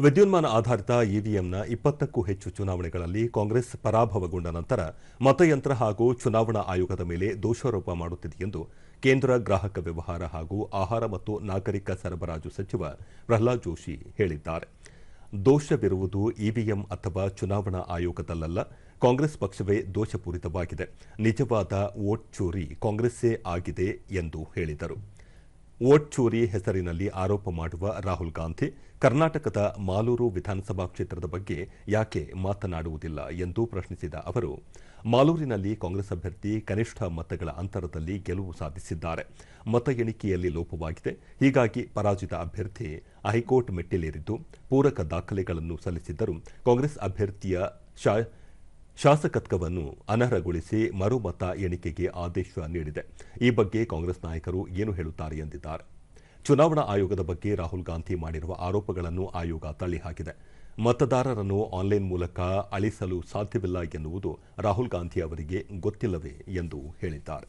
ವಿದ್ಯುನ್ಮಾನ ಆಧಾರಿತ ಇವಿಎಂನ ಇಪ್ಪತ್ತಕ್ಕೂ ಹೆಚ್ಚು ಚುನಾವಣೆಗಳಲ್ಲಿ ಕಾಂಗ್ರೆಸ್ ಪರಾಭವಗೊಂಡ ನಂತರ ಮತಯಂತ್ರ ಹಾಗೂ ಚುನಾವಣಾ ಆಯೋಗದ ಮೇಲೆ ದೋಷಾರೋಪ ಮಾಡುತ್ತಿದೆ ಎಂದು ಕೇಂದ್ರ ಗ್ರಾಹಕ ವ್ಯವಹಾರ ಹಾಗೂ ಆಹಾರ ಮತ್ತು ನಾಗರಿಕ ಸರಬರಾಜು ಸಚಿವ ಪ್ರಹ್ಲಾದ್ ಜೋಶಿ ಹೇಳಿದ್ದಾರೆ. ದೋಷವಿರುವುದು ಇವಿಎಂ ಅಥವಾ ಚುನಾವಣಾ ಆಯೋಗದಲ್ಲ ಕಾಂಗ್ರೆಸ್ ಪಕ್ಷವೇ ದೋಷಪೂರಿತವಾಗಿದೆ. ನಿಜವಾದ ವೋಟ್ ಚೋರಿ ಕಾಂಗ್ರೆಸ್ಸೇ ಆಗಿದೆ ಎಂದು ಹೇಳಿದರು. ವೋಟ್ ಚೋರಿ ಹೆಸರಿನಲ್ಲಿ ಆರೋಪ ಮಾಡುವ ರಾಹುಲ್ ಗಾಂಧಿ ಕರ್ನಾಟಕದ ಮಾಲೂರು ವಿಧಾನಸಭಾ ಕ್ಷೇತ್ರದ ಬಗ್ಗೆ ಯಾಕೆ ಮಾತನಾಡುವುದಿಲ್ಲ ಎಂದು ಪ್ರಶ್ನಿಸಿದ ಅವರು, ಮಾಲೂರಿನಲ್ಲಿ ಕಾಂಗ್ರೆಸ್ ಅಭ್ಯರ್ಥಿ ಕನಿಷ್ಠ ಮತಗಳ ಅಂತರದಲ್ಲಿ ಗೆಲುವು ಸಾಧಿಸಿದ್ದಾರೆ. ಮತ ಎಣಿಕೆಯಲ್ಲಿ ಲೋಪವಾಗಿದೆ. ಹೀಗಾಗಿ ಪರಾಜಿತ ಅಭ್ಯರ್ಥಿ ಹೈಕೋರ್ಟ್ ಮೆಟ್ಟಿಲೇರಿದ್ದು, ಪೂರಕ ದಾಖಲೆಗಳನ್ನು ಸಲ್ಲಿಸಿದ್ದರೂ ಕಾಂಗ್ರೆಸ್ ಅಭ್ಯರ್ಥಿಯ ಶಾ ಶಾಸಕತ್ವವನ್ನು ಅನರ್ಹಗೊಳಿಸಿ ಮರುಮತ ಎಣಿಕೆಗೆ ಆದೇಶ ನೀಡಿದೆ. ಈ ಬಗ್ಗೆ ಕಾಂಗ್ರೆಸ್ ನಾಯಕರು ಏನು ಹೇಳುತ್ತಾರೆ ಎಂದಿದ್ದಾರೆ. ಚುನಾವಣಾ ಆಯೋಗದ ಬಗ್ಗೆ ರಾಹುಲ್ ಗಾಂಧಿ ಮಾಡಿರುವ ಆರೋಪಗಳನ್ನು ಆಯೋಗ ತಳ್ಳಿಹಾಕಿದೆ. ಮತದಾರರನ್ನು ಆನ್ಲೈನ್ ಮೂಲಕ ಅಳಿಸಲು ಸಾಧ್ಯವಿಲ್ಲ ಎನ್ನುವುದು ರಾಹುಲ್ ಗಾಂಧಿ ಅವರಿಗೆ ಗೊತ್ತಿಲ್ಲವೇ ಎಂದು ಹೇಳಿದ್ದಾರೆ.